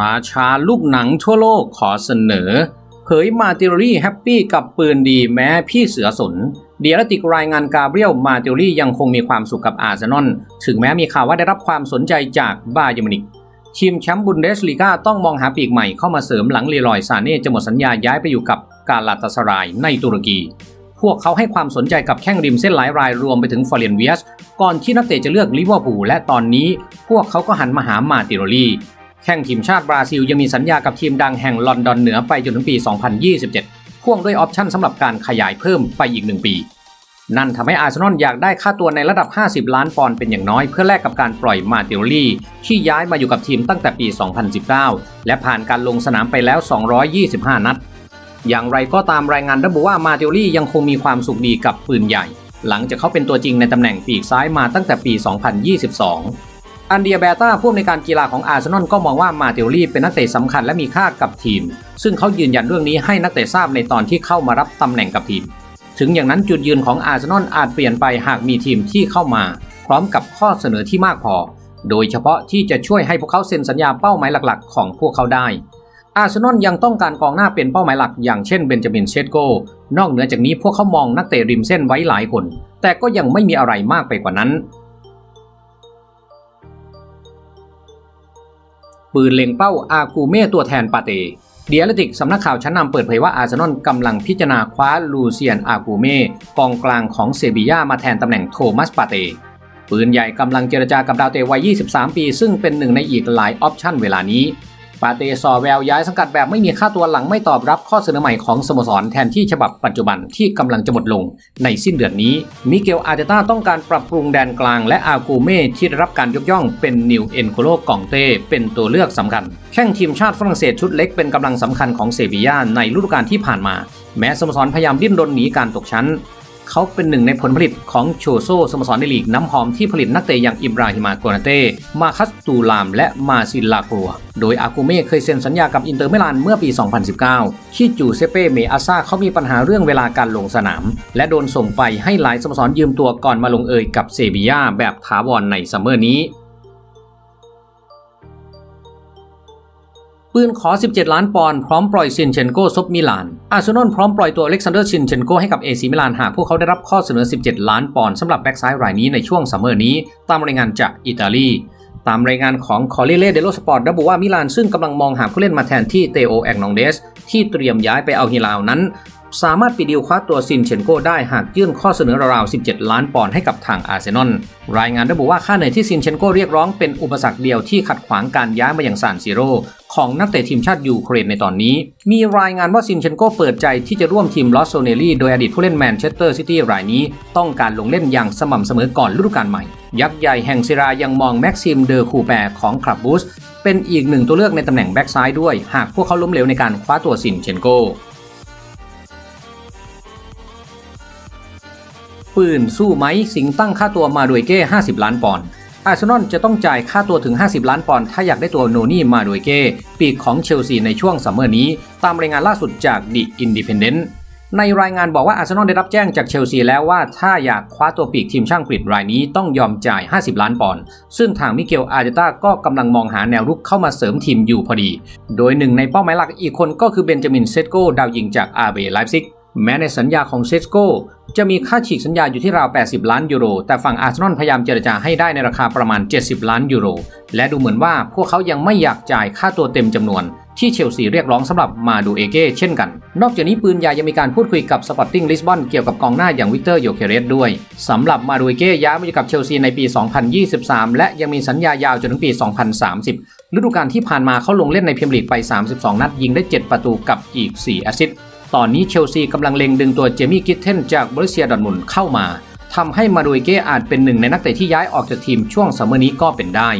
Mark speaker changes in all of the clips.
Speaker 1: ราชาลูกหนังทั่วโลกขอเสนอ เผยมาติรี่แฮปปี้กับปืนดีแม้พี่เสือสน เดียรติกรายงานกาเบรียลมาติรี่ยังคงมีความสุขกับอาร์เซนอลถึงแม้มีข่าวว่าได้รับความสนใจจากบาเยอร์มินิกทีมแชมป์บุนเดสลีกาต้องมองหาปีกใหม่เข้ามาเสริมหลังเลอยซาเน่จะหมดสัญญาย้ายไปอยู่กับกาลาตาสรายในตุรกี พวกเขาให้ความสนใจกับแข้งริมเส้นหลายรายรวมไปถึงฟอร์เรนเวียส ก่อนที่นักเตะจะเลือกลิเวอร์พูลและตอนนี้พวกเขาก็หันมาหามาติโรลี แข้งทีมชาติบราซิลยังมีสัญญากับทีมดังแห่งลอนดอนเหนือไปจนถึงปี 2027 พ่วงด้วยออปชั่นสำหรับการขยายเพิ่มไปอีกหนึ่งปี นั่นทำให้อาร์เซนอลอยากได้ค่าตัวในระดับ 50 ล้านปอนด์เป็นอย่างน้อย เพื่อแลกกับการปล่อยมาติโรลีที่ย้ายมาอยู่กับทีมตั้งแต่ปี 2019 และผ่านการลงสนามไปแล้ว 225 นัด อย่างไรก็ตามรายงานระบุว่ามาติโรลียังคงมีความสุขดีกับปืนใหญ่ หลังจากเขาเป็นตัวจริงในตำแหน่งปีกซ้ายมาตั้งแต่ปี 2022 อันเดียเบต้าผู้อำนวยการกีฬาของอาร์เซนอลก็มองว่ามาติโรลีเป็นนักเตะสำคัญและมีค่ากับทีม ซึ่งเขายืนยันเรื่องนี้ให้นักเตะทราบในตอนที่เข้ามารับตำแหน่งกับทีม ถึงอย่างนั้นจุดยืนของอาร์เซนอลอาจเปลี่ยนไปหากมีทีมที่เข้ามา พร้อมกับข้อเสนอที่มากพอ โดยเฉพาะที่จะช่วยให้พวกเขาเซ็นสัญญาเป้าหมายหลักๆ ของพวกเขาได้ อาร์เซนอลยังต้องการกองหน้าเป็นเป้าหมายหลัก อย่างเช่นเบนจามินเชดโก นอกเหนือจากนี้พวกเขามองนักเตะริมเส้นไว้หลายคน แต่ก็ยังไม่มีอะไรมากไปกว่านั้น ปืนเล็งเป้าอากูเม่ตัวแทนปาเตเดียร์ติกสำนักข่าวชั้นนำเปิดเผยว่าอาร์เซนอลกำลังพิจารณาคว้าลูเซียนอากูเม่กองกลางของเซบีย่ามาแทนตำแหน่งโทมัสปาเตปืนใหญ่กำลังเจรจากับดาวเตวัย 23 ปี ซึ่งเป็นหนึ่งในอีกหลายออปชั่นเวลานี้ ปาเตซอแววย้ายสังกัดแบบไม่มีค่าตัวหลังไม่ตอบรับข้อเสนอใหม่ของสโมสรแทนที่ฉบับปัจจุบันที่กำลังจะหมดลงในสิ้นเดือนนี้ มิเกลอาร์เตต้าต้องการปรับปรุงแดนกลางและอากูเม่ที่ได้รับการยกย่องเป็นนิวเอ็นโคโลกองเต้เป็นตัวเลือกสำคัญ แข้งทีมชาติฝรั่งเศสชุดเล็กเป็นกำลังสำคัญของเซบีย่าในฤดูกาลที่ผ่านมา แม้สโมสรพยายามดิ้นรนหนีการตกชั้น เขาเป็นหนึ่งในผลผลิตของโชโซสโมสรในลีกน้ำหอมที่ผลิตนักเตะอย่างอิบราฮิมาโกนาเต้ มาคัสตูลาม และมาซิลลากัว โดยอากูเม่เคยเซ็นสัญญากับอินเตอร์มิลานเมื่อปี 2019 ที่จูเซเป้ เมอาซาเขามีปัญหาเรื่องเวลาการลงสนาม และโดนส่งไปให้หลายสโมสรยืมตัวก่อนมาลงเอยกับเซบียาแบบถาวรในซัมเมอร์นี้ ปืนขอ 17 ล้านปอนด์พร้อมปล่อยซินเชนโกซบมิลาน อาร์เซนอลพร้อมปล่อยตัวอเล็กซานเดอร์ซินเชนโกให้กับเอซีมิลานหากพวกเขาได้รับข้อเสนอ 17 ล้านปอนด์สำหรับแบ็กซ้ายรายนี้ในช่วงซัมเมอร์นี้ ตามรายงานจากอิตาลีตามรายงานของคอร์เรเล่เดโลสปอร์ตระบุว่ามิลานซึ่งกำลังมองหาผู้เล่นมาแทนที่เตโอแอกนองเดส ที่เตรียมย้ายไปเอาฮิลาวนั้น สามารถปิดดีลคว้าตัวซินเชนโกได้หากยื่นข้อเสนอราวๆ 17 ล้านปอนด์ให้กับทางอาร์เซนอล รายงานระบุว่าค่าเหนื่อยที่ซินเชนโกเรียกร้องเป็นอุปสรรคเดียวที่ขัดขวางการย้ายมาอย่างซานซิโร่ของนักเตะทีมชาติยูเครนในตอนนี้ มีรายงานว่าซินเชนโกเปิดใจที่จะร่วมทีมลอสโซเนลี่โดยอดีตผู้เล่นแมนเชสเตอร์ซิตี้รายนี้ ต้องการลงเล่นอย่างสม่ำเสมอก่อนฤดูกาลใหม่ ยักษ์ใหญ่แห่งซิรายังมองแม็กซิมเดอคูแปร์ของคลับบูสเป็นอีกหนึ่งตัวเลือกในตำแหน่งแบ็กซ้ายด้วย หากพวกเขาล้มเหลวในการคว้าตัวซินเชนโก ปืนสู้ไหมสิงตั้งค่าตัวมาโดยเก้ 50 ล้านปอนด์อาร์เซนอลจะต้องจ่ายค่าตัวถึง 50 ล้านปอนด์ถ้าอยากได้ตัวโนนี่มาโดยเก้ปีกของเชลซีในช่วงซัมเมอร์นี้ ตามรายงานล่าสุดจากดิอินดิเพนเดนต์ในรายงานบอกว่าอาร์เซนอลได้รับแจ้งจากเชลซีแล้วว่าถ้าอยากคว้าตัวปีกทีมช่างกรีกรายนี้ต้องยอมจ่าย 50 ล้านปอนด์ซึ่งทางมิเกลอาร์เตต้าก็กำลังมองหาแนวรุกเข้ามาเสริมทีมอยู่พอดี โดยหนึ่งในเป้าหมายหลักอีกคนก็คือเบนจามินเซตโกดาวยิงจากอาร์เบไลฟ์ซิก แม้ในสัญญาของเซสโกจะมีค่าฉีกสัญญาอยู่ที่ราว 80 ล้านยูโร แต่ฝั่งอาร์เซนอลพยายามเจรจาให้ได้ในราคาประมาณ 70 ล้านยูโร และดูเหมือนว่าพวกเขายังไม่อยากจ่ายค่าตัวเต็มจำนวน ที่เชลซีเรียกร้องสำหรับมาดูเอเก้เช่นกัน นอกจากนี้ปืนใหญ่ยังมีการพูดคุยกับสปอร์ติ้งลิสบอนเกี่ยวกับกองหน้าอย่างวิกเตอร์โยเคเรสด้วยสำหรับมาดูเอเก้ย้ายมาอยู่กับเชลซีในปี 2023 และยังมีสัญญายาวจนถึงปี 2030 ฤดูกาลที่ผ่านมาเขาลงเล่นในพรีเมียร์ลีกไป 32 นัดยิงได้ 7 ประตูกับอีก 4 แอสซิสต์ ตอนนี้เชลซีกำลังเล็งดึงตัวเจมี่กิทเทนจากบริเซียดอทมุนด์เข้ามาทำให้มาดูเก้อาจเป็นหนึ่งในนักเตะที่ย้ายออกจากทีมช่วงซัมเมอร์นี้ก็เป็นได้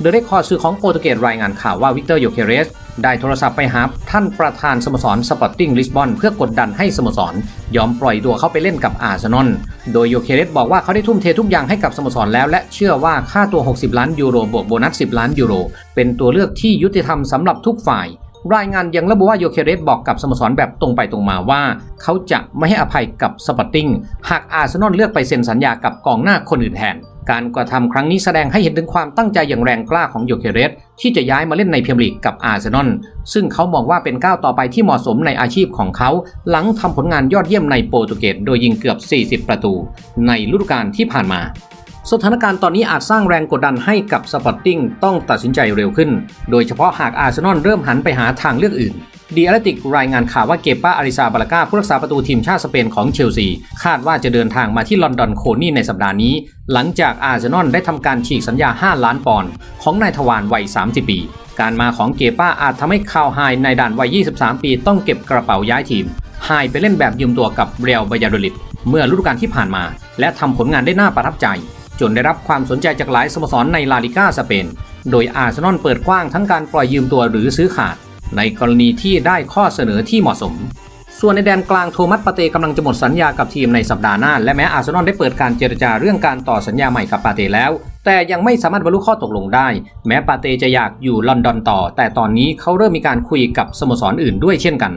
Speaker 1: เดเรกคอร์สื่อของโปรตุเกสรายงานข่าวว่าวิกเตอร์โยเคเรส ได้โทรศัพท์ไปหาท่านประธานสโมสรสปอร์ติ้งลิสบอนเพื่อกดดันให้สโมสร ยอมปล่อยตัวเขาไปเล่นกับอาร์เซนอล โดยโยเคเรสบอกว่าเขาได้ทุ่มเททุกอย่างให้กับสโมสรแล้ว และเชื่อว่าค่าตัว 60 ล้านยูโรบวกโบนัส 10 ล้านยูโร เป็นตัวเลือกที่ยุติธรรมสำหรับทุกฝ่าย รายงานยังระบุว่าโยเคเรสบอกกับสโมสรแบบตรงไปตรงมาว่า เขาจะไม่ให้อภัยกับสปอร์ติ้งหากอาร์เซนอลเลือกไปเซ็นสัญญากับกองหน้าคนอื่นแทน การกระทำครั้งนี้แสดงให้เห็นถึงความตั้งใจอย่างแรงกล้าของโยเคเรสที่จะย้ายมาเล่นในพรีเมียร์ลีกกับอาร์เซนอลซึ่งเขามองว่าเป็นก้าวต่อไปที่เหมาะสมในอาชีพของเขา หลังทำผลงานยอดเยี่ยมในโปรตุเกสโดยยิงเกือบ 40 ประตู ในฤดูกาลที่ผ่านมา สถานการณ์ตอนนี้อาจสร้างแรงกดดันให้กับสปอร์ติ้งต้องตัดสินใจเร็วขึ้น โดยเฉพาะหากอาร์เซนอลเริ่มหันไปหาทางเลือกอื่นดีอาร์ติกรายงานข่าวว่าเกป้าอาริซาบาลากาผู้รักษาประตูทีมชาติสเปนของเชลซี คาดว่าจะเดินทางมาที่ลอนดอนโคนี่ในสัปดาห์นี้ หลังจากอาร์เซนอลได้ทำการฉีกสัญญา 5 ล้านปอนด์ของนายทวารวัย 30 ปี การมาของเกป้าอาจทำให้คาวไฮในด่านวัย 23 ปีต้องเก็บกระเป๋าย้ายทีมไฮไปเล่นแบบยืมตัวกับเรียลบายาโดลิดเมื่อฤดูกาลที่ผ่านมา และทำผลงานได้น่าประทับใจ จนได้รับความสนใจจากหลายสโมสรในลาลิก้าสเปน โดยอาร์เซนอลเปิดกว้างทั้งการปล่อยยืมตัวหรือซื้อขาด ในกรณีที่ได้ข้อเสนอที่เหมาะสม ส่วนในแดนกลางโทมัสปาเตกำลังจะหมดสัญญากับทีมในสัปดาห์หน้า และแม้อาร์เซนอลได้เปิดการเจรจาเรื่องการต่อสัญญาใหม่กับปาเตแล้ว แต่ยังไม่สามารถบรรลุข้อตกลงได้ แม้ปาเตจะอยากอยู่ลอนดอนต่อ แต่ตอนนี้เขาเริ่มมีการคุยกับสโมสรออื่นด้วยเช่นกัน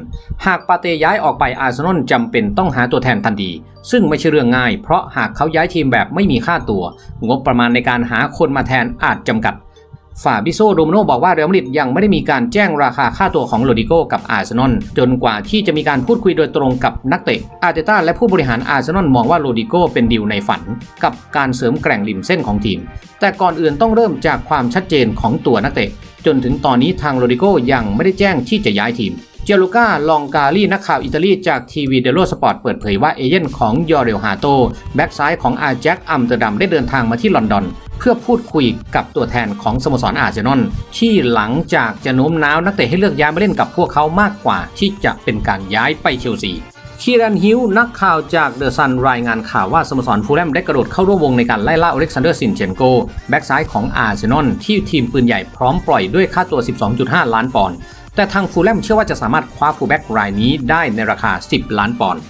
Speaker 1: หากปาเตย้ายออกไปอาร์เซนอลจำเป็นต้องหาตัวแทนทันทีซึ่งไม่ใช่เรื่องง่าย เพราะหากเขาย้ายทีมแบบไม่มีค่าตัว งบประมาณในการหาคนมาแทนอาจจำกัด ฟาบิโซโดมโนบอกว่าเรอัลมาดริดยังไม่ได้มีการแจ้งราคาค่าตัวของโรดิโกกับอาร์เซนอลจนกว่าที่จะมีการพูดคุยโดยตรงกับนักเตะอาร์เตต้าและผู้บริหารอาร์เซนอลมองว่าโรดิโกเป็นดีลในฝัน กับการเสริมแกร่งริมเส้นของทีม แต่ก่อนอื่นต้องเริ่มจากความชัดเจนของตัวนักเตะ จนถึงตอนนี้ทางโรดิโกยังไม่ได้แจ้งที่จะย้ายทีม เจลูกาลองกาลีนักข่าวอิตาลีจากทีวีเดโลสปอร์ตเปิดเผยว่าเอเย่นของยอร์เรลฮาโต แบ็กซ้ายของอาแจ็คอัมสเตอร์ดัมได้เดินทางมาที่ลอนดอน เพื่อพูดคุยกับตัวแทนของสโมสรอาร์เซนอลที่หลังจากจะโน้มน้าวนักเตะให้เลือกย้ายมาเล่นกับพวกเขามากกว่า ที่จะเป็นการย้ายไปเชลซีคีรันฮิวนักข่าวจากเดอะซันรายงานข่าวว่าสโมสรฟูลแลมได้กระโดดเข้าร่วมวงในการไล่ล่าอเล็กซานเดอร์ซินเชนโก แบ็กซ้ายของอาร์เซนอลที่ทีมปืนใหญ่พร้อมปล่อยด้วยค่าตัว 12.5 ล้านปอนด์ แต่ทางฟูลแลมเชื่อว่าจะสามารถคว้าฟูลแบ็กรายนี้ได้ในราคา 10 ล้านปอนด์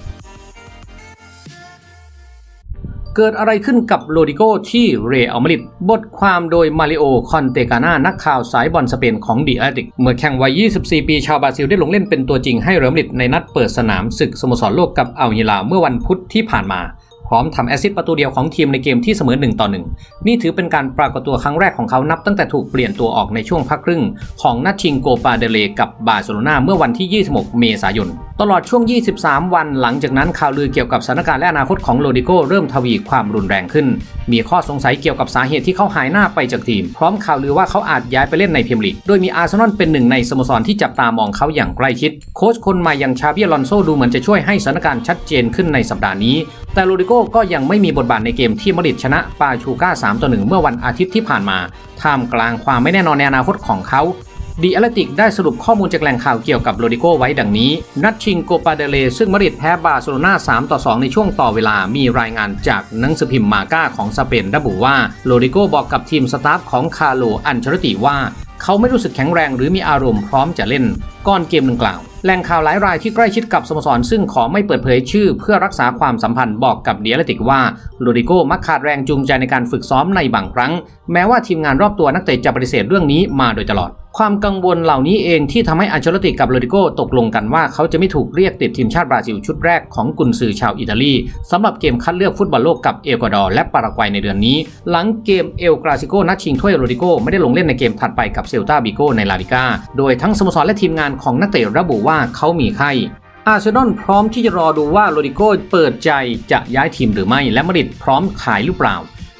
Speaker 1: เกิดอะไรขึ้นกับโรดิโกที่เรอัลมาดริดบทความโดยมาริโอ คอนเตกาน่านักข่าวสายบอลสเปนของดีอาติก เมื่อแข่งวัย 24 ปีชาวบราซิลได้ลงเล่นเป็นตัวจริงให้เรอัลมาดริดในนัดเปิดสนามศึกสโมสรโลกกับอัลฮิลาเมื่อวันพุธที่ผ่านมา พร้อมทำแอซิดประตูเดียวของทีมในเกมที่เสมอ1ต่อ1นี่ถือเป็นการปรากฏตัวครั้งแรกของเขานับตั้งแต่ถูกเปลี่ยนตัวออกในช่วงพักครึ่ง ของนัดชิงโกปาเดเลกับบาร์เซโลนาเมื่อวันที่ 26 เมษายน ตลอดช่วง 23 วันหลังจากนั้นข่าวลือเกี่ยวกับสถานการณ์และอนาคตของโรดิโกเริ่มทวีความรุนแรงขึ้นมีข้อสงสัยเกี่ยวกับสาเหตุที่เขาหายหน้าไปจากทีม พร้อมข่าวลือว่าเขาอาจย้ายไปเล่นในพรีเมียร์ลีก โดยมีอาร์เซนอลเป็นหนึ่งในสโมสรที่จับตามองเขาอย่างใกล้ชิด โค้ชคนใหม่อย่างชาเบียลอนโซดูเหมือนจะช่วยให้สถานการณ์ชัดเจนขึ้นในสัปดาห์นี้ แต่โรดิโกก็ยังไม่มีบทบาทในเกมที่มาริดชนะปาชูก้า3ต่อ1เมื่อวันอาทิตย์ที่ผ่านมา ท่ามกลางความไม่แน่นอนในอนาคตของเขา ดีแอลติกได้สรุปข้อมูลจากแหล่งข่าวเกี่ยวกับโรดิโกไว้ดังนี้ นัดชิงโกปาเดเล ซึ่งมาดริดแพ้บาร์เซโลนา3ต่อ 2 ในช่วงต่อเวลามีรายงานจากหนังสือพิมพ์มาก้าของสเปนระบุว่าโรดิโกบอกกับทีมสตาฟของคาร์โลอันเชลติว่า เขาไม่รู้สึกแข็งแรงหรือมีอารมณ์พร้อมจะเล่นก่อนเกมดังกล่าวแหล่งข่าวหลายรายที่ใกล้ชิดกับสโมสรซึ่งขอไม่เปิดเผยชื่อเพื่อรักษาความสัมพันธ์บอกกับเดียลติกว่าโรดิโกมักขาดแรงจูงใจในการฝึกซ้อมในบางครั้ง แม้ว่าทีมงานรอบตัวนักเตะจะปฏิเสธเรื่องนี้มาโดยตลอด ความกังวลเหล่านี้เองที่ทำให้อันเชลติกับโรดิโกตกลงกันว่าเขาจะไม่ถูกเรียกติดทีมชาติบราซิลชุดแรกของกุนซือชาวอิตาลีสำหรับเกมคัดเลือกฟุตบอลโลกกับเอกวาดอร์และปารากวัยในเดือนนี้ หลังเกมเอลกราซิโกนัดชิงถ้วยโรดิโกไม่ได้ลงเล่นในเกมถัดไปกับเซลตาบิโกในลาลิก้าโดยทั้งสโมสรและทีมงานของนักเตะระบุว่าเขามีไข้อาร์เซนอลพร้อมที่จะรอดูว่าโรดิโกเปิดใจจะย้ายทีมหรือไม่และมาริดพร้อมขายหรือเปล่า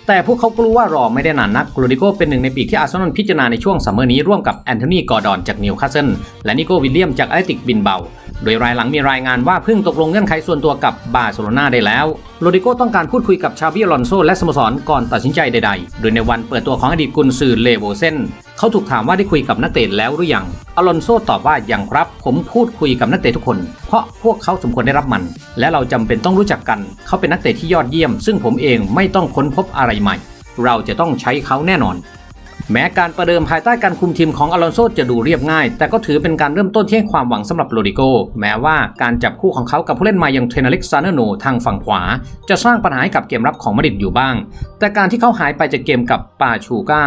Speaker 1: แต่พวกเขาก็รู้ว่ารอไม่ได้นานนักโรดิโกเป็นหนึ่งในปีกที่อาร์เซนอลพิจารณาในช่วงซัมเมอร์นี้ร่วมกับแอนโทนี กอร์ดอนจากนิวคาสเซิล และนิโกวิลเลียมจากแอตติกบินเบา โดยรายหลังมีรายงานว่าเพิ่งตกลงเงื่อนไขส่วนตัวกับบาร์เซโลนาได้แล้วโรดิโกต้องการพูดคุยกับชาบิอลอนโซและสโมสรก่อนตัดสินใจใดๆ โดยในวันเปิดตัวของอดีตกุนซือเลโวเซนเขาถูกถามว่าได้คุยกับนักเตะแล้วหรือยังอลอนโซตอบว่ายังครับ ผมพูดคุยกับนักเตะทุกคน เพราะพวกเขาสมควรได้รับมัน และเราจำเป็นต้องรู้จักกัน เขาเป็นนักเตะที่ยอดเยี่ยม ซึ่งผมเองไม่ต้องค้นพบอะไรใหม่ เราจะต้องใช้เขาแน่นอน แม้การประเดิมภายใต้การคุมทีมของอลอนโซจะดูเรียบง่าย แต่ก็ถือเป็นการเริ่มต้นที่ให้ความหวังสำหรับโรดิโก แม้ว่าการจับคู่ของเขากับผู้เล่นใหม่อย่างเทรนเล็กซานเนอร์โนทางฝั่งขวา จะสร้างปัญหาให้กับเกมรับของมาดริดอยู่บ้าง แต่การที่เขาหายไปจากเกมกับปาชูก้า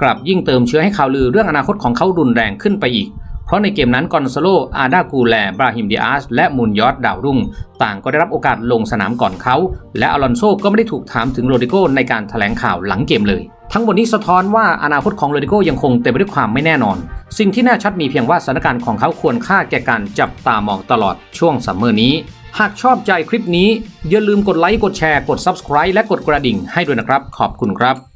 Speaker 1: กลับยิ่งเติมเชื้อให้ข่าวลือเรื่องอนาคตของเขารุนแรงขึ้นไปอีก เพราะในเกมนั้นกอนซาโลอาดากูแลบราฮิมดิอาสและมุนยอสดาวรุ่ง ต่างก็ได้รับโอกาสลงสนามก่อนเขา และอลอนโซก็ไม่ได้ถูกถามถึงโรดิโกในการแถลงข่าวหลังเกมเลย ทั้งหมดนี้สะท้อนว่าอนาคตของโรดิโกยังคงเต็มไปด้วยความไม่แน่นอน สิ่งที่แน่ชัดมีเพียงว่าสถานการณ์ของเขาควรค่าแก่การจับตามองตลอดช่วงซัมเมอร์นี้หากชอบใจคลิปนี้ อย่าลืมกดไลค์ กดแชร์ กด Subscribe และกดกระดิ่งให้ด้วยนะครับ ขอบคุณครับ